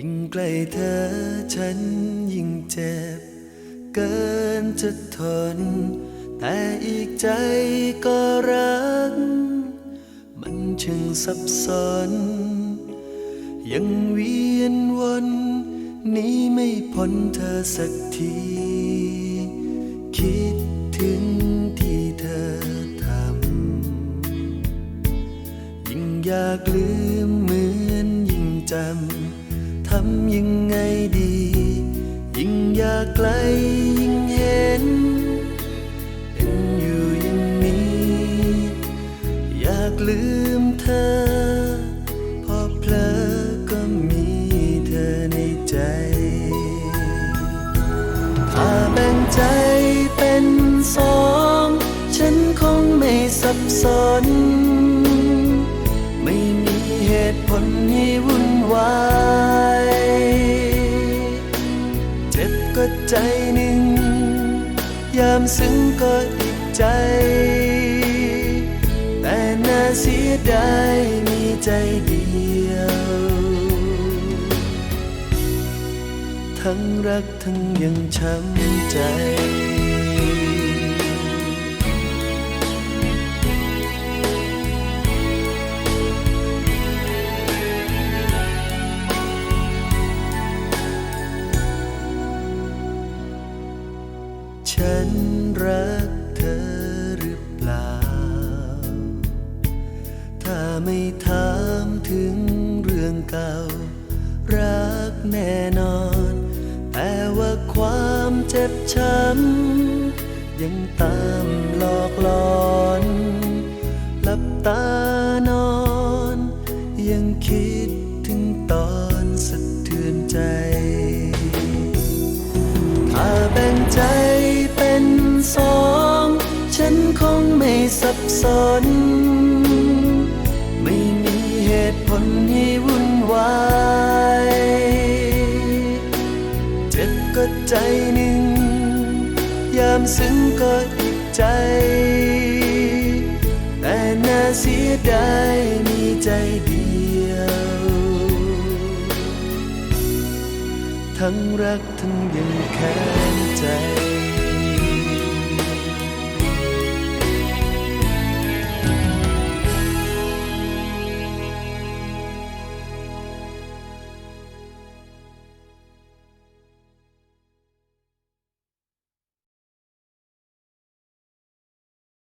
ิ่งใกล้เธอฉันยิ่งเจ็บ เกินจะทน แต่อีกใจก็รัก มันช่างสับสนยังเวียนวนนี้ไม่พ้นเธอสักที คิดถึงที่เธอทำ ยิ่งอยากลืมเหมือนยิ่งจำำยังไงดี ยิ่งอยากไกลยิ่งเห็นเป็นอยู่อย่างนี้ อยากลืมเธอ พอเพลอก็มีเธอในใจ ถ้าแบ่งใจเป็นสอง ฉันคงไม่สับสน ใจหนึ่ง ยามซึ้งก็อีกใจ แต่น่าเสียดายมีใจเดียว ทั้งรักทั้งยังช้ำใจ ฉันรักเธอหรือเปล่า ถ้าไม่ถามถึงเรื่องเก่า รักแน่นอน แต่ว่าความเจ็บช้ำยังตามหลอกหลอนหลับตานอน ยังคิดถึงตอนสะเทือนใจ สับสน ไม่มีเหตุผลให้วุ่นวายเจ็บก็ใจหนึ่ง ยามซึ้งก็อีกใจ แต่น่าเสียดายมีใจเดียว ทั้งรักทั้งยังแค้นใจ